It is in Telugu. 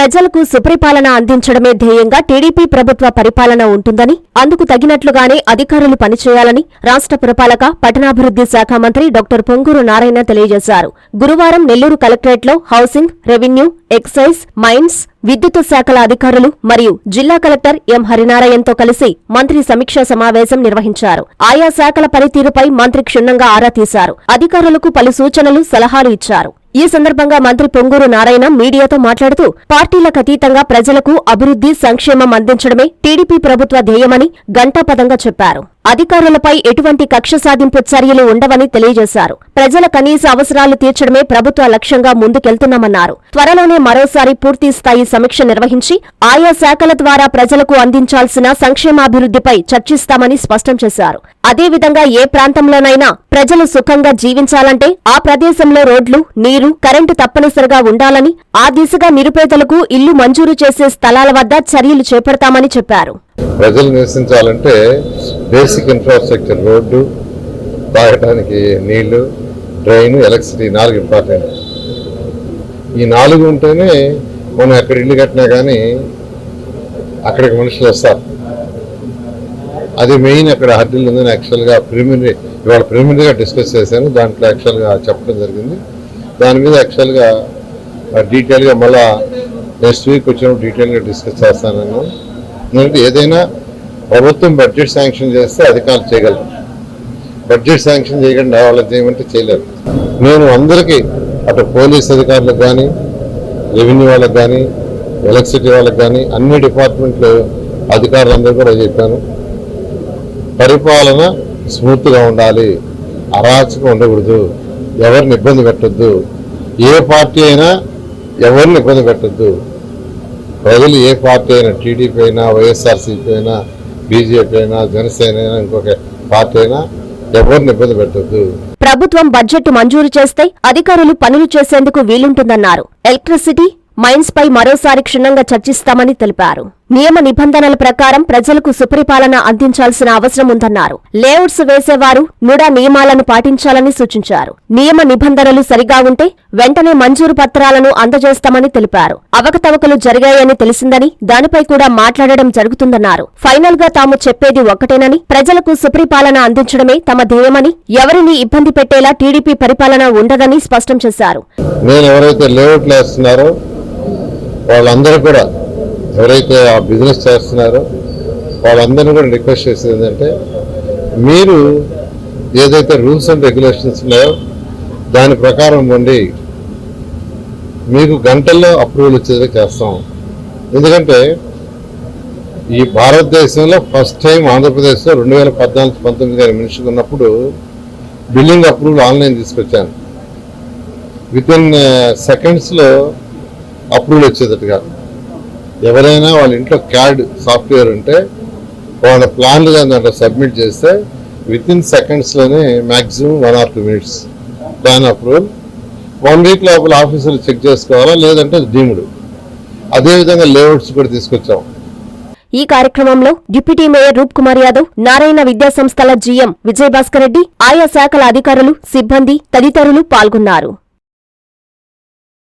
ప్రజలకు సుపరిపాలన అందించడమే ధ్యేయంగా టీడీపీ ప్రభుత్వ పరిపాలన ఉంటుందని అందుకు తగినట్లుగానే అధికారులు పనిచేయాలని రాష్ట్ర పురపాలక పట్టణాభివృద్ధి శాఖ మంత్రి డాక్టర్ పొంగూరు నారాయణ తెలియజేశారు. గురువారం నెల్లూరు కలెక్టరేట్లో హౌసింగ్ రెవెన్యూ ఎక్సైజ్ మైన్స్ విద్యుత్ శాఖల అధికారులు మరియు జిల్లా కలెక్టర్ ఎం హరినారాయణతో కలిసి మంత్రి సమీక్షా సమావేశం నిర్వహించారు. ఆయా శాఖల పనితీరుపై మంత్రి క్షుణ్ణంగా ఆరా తీశారు. అధికారులకు పలు సూచనలు సలహాలు ఇచ్చారు. ఈ సందర్భంగా మంత్రి పొంగూరు నారాయణ మీడియాతో మాట్లాడుతూ పార్టీలకు అతీతంగా ప్రజలకు అభివృద్ధి సంక్షేమం అందించడమే టీడీపీ ప్రభుత్వ ధ్యేయమని గంటాపదంగా చెప్పారు. అధికారులపై ఎటువంటి కక్ష సాధింపు చర్యలు ఉండవని తెలియజేశారు. ప్రజల కనీస అవసరాలు తీర్చడమే ప్రభుత్వ లక్ష్యంగా ముందుకెళ్తున్నామన్నారు. త్వరలోనే మరోసారి పూర్తి స్థాయి సమీక్ష నిర్వహించి ఆయా శాఖల ద్వారా ప్రజలకు అందించాల్సిన సంక్షేమాభివృద్ధిపై చర్చిస్తామని స్పష్టం చేశారు. అదేవిధంగా ఏ ప్రాంతంలోనైనా ప్రజలు సుఖంగా జీవించాలంటే ఆ ప్రదేశంలో రోడ్లు నీరు కరెంటు తప్పనిసరిగా ఉండాలని ఆ దిశగా నిరుపేదలకు ఇల్లు మంజూరు చేసే స్థలాల వద్ద చర్యలు చేపడతామని చెప్పారు. ప్రజలు నివసించాలంటే బేసిక్ ఇన్ఫ్రాస్ట్రక్చర్ రోడ్డు తాగడానికి నీళ్ళు డ్రైన్ ఎలక్ట్రిసిటీ నాలుగు ఇంపార్టెంట్. ఈ నాలుగు ఉంటేనే మనం ఎక్కడ ఇల్లు కట్టినా కానీ అక్కడికి మనుషులు వస్తారు. అది మెయిన్ అక్కడ హర్డిల్ ఉందని యాక్చువల్గా ప్రిలిమినరీ ఇవాళ ప్రిలిమినరీగా డిస్కస్ చేశాను. దాంట్లో యాక్చువల్గా చెప్పడం జరిగింది. దాని మీద యాక్చువల్గా డీటెయిల్గా మళ్ళా నెక్స్ట్ వీక్ వచ్చినప్పుడు డీటెయిల్గా డిస్కస్ చేస్తాను ఎందుకంటే ఏదైనా ప్రభుత్వం బడ్జెట్ శాంక్షన్ చేస్తే అధికారులు చేయగలరు. బడ్జెట్ శాంక్షన్ చేయకుండా వాళ్ళకి చేయమంటే చేయలేరు. నేను అందరికీ అటు పోలీస్ అధికారులకు కానీ రెవెన్యూ వాళ్ళకి కానీ ఎలక్ట్రిసిటీ వాళ్ళకి కానీ అన్ని డిపార్ట్మెంట్లు అధికారులందరూ కూడా చెప్పాను. పరిపాలన స్మూత్గా ఉండాలి. అరాచకం ఉండకూడదు. ఎవరిని ఇబ్బంది పెట్టద్దు. ఏ పార్టీ అయినా ఎవరిని ఇబ్బంది పెట్టద్దు. ప్రజలు ఏ పార్టీ అయినా టీడీపీ అయినా వైఎస్ఆర్సీపీ అయినా బీజేపీ అయినా జనసేన అయినా ఇంకొక పార్టీ అయినా ఎవరిని ఇబ్బంది పెట్టొద్దు. ప్రభుత్వం బడ్జెట్ మంజూరు చేస్తే అధికారులు పనులు చేసేందుకు వీలుంటుందన్నారు. ఎలక్ట్రిసిటీ మైన్స్ పై మరోసారి క్షుణ్ణంగా చర్చిస్తామని తెలిపారు. నియమ నిబంధనల ప్రకారం ప్రజలకు సుపరిపాలన అందించాల్సిన అవసరం ఉందన్నారు. లేఅవుట్స్ వేసేవారు నుడా నియమాలను పాటించాలని సూచించారు. నియమ నిబంధనలు సరిగా ఉంటే వెంటనే మంజూరు పత్రాలను అందజేస్తామని తెలిపారు. అవకతవకలు జరిగాయని తెలిసిందని దానిపై కూడా మాట్లాడడం జరుగుతుందన్నారు. ఫైనల్గా తాము చెప్పేది ఒక్కటేనని ప్రజలకు సుపరిపాలన అందించడమే తమ ధ్యేయమని ఎవరిని ఇబ్బంది పెట్టేలా టీడీపీ పరిపాలన ఉండదని స్పష్టం చేశారు. వాళ్ళందరూ కూడా ఎవరైతే ఆ బిజినెస్ చేస్తున్నారో వాళ్ళందరినీ కూడా రిక్వెస్ట్ చేసేది ఏంటంటే మీరు ఏదైతే రూల్స్ అండ్ రెగ్యులేషన్స్ ఉన్నాయో దాని ప్రకారం ఉండి మీకు గంటల్లో అప్రూవల్ వచ్చేది చేస్తాం. ఎందుకంటే ఈ భారతదేశంలో ఫస్ట్ టైం ఆంధ్రప్రదేశ్లో రెండు వేల పద్నాలుగు పంతొమ్మిది గారి మినిస్టర్ ఉన్నప్పుడు బిల్డింగ్ అప్రూవల్ ఆన్లైన్ తీసుకొచ్చాను. విత్ ఇన్ సెకండ్స్లో అప్రూవల్ వచ్చేటట్టుగా ఎవరైనా వాళ్ళ ఇంట్లో క్యాడ్ సాఫ్ట్వేర్ ఉంటే వాళ్ళ ప్లాన్లు కానీ దాంట్లో సబ్మిట్ చేస్తే within సెకండ్స్లోనే maximum one or two minutes plan approval one week లోపల ఆఫీసులు చెక్ చేసుకోవాలా లేదంటే డీముడు. అదేవిధంగా లేఅవుట్స్ కూడా తీసుకొచ్చాం. ఈ కార్యక్రమంలో డిప్యూటీ మేయర్ రూప్ కుమార్ యాదవ్ నారాయణ విద్యాసంస్థల జీఎం విజయభాస్కర్ రెడ్డి ఆయా శాఖల అధికారులు సిబ్బంది తదితరులు పాల్గొన్నారు.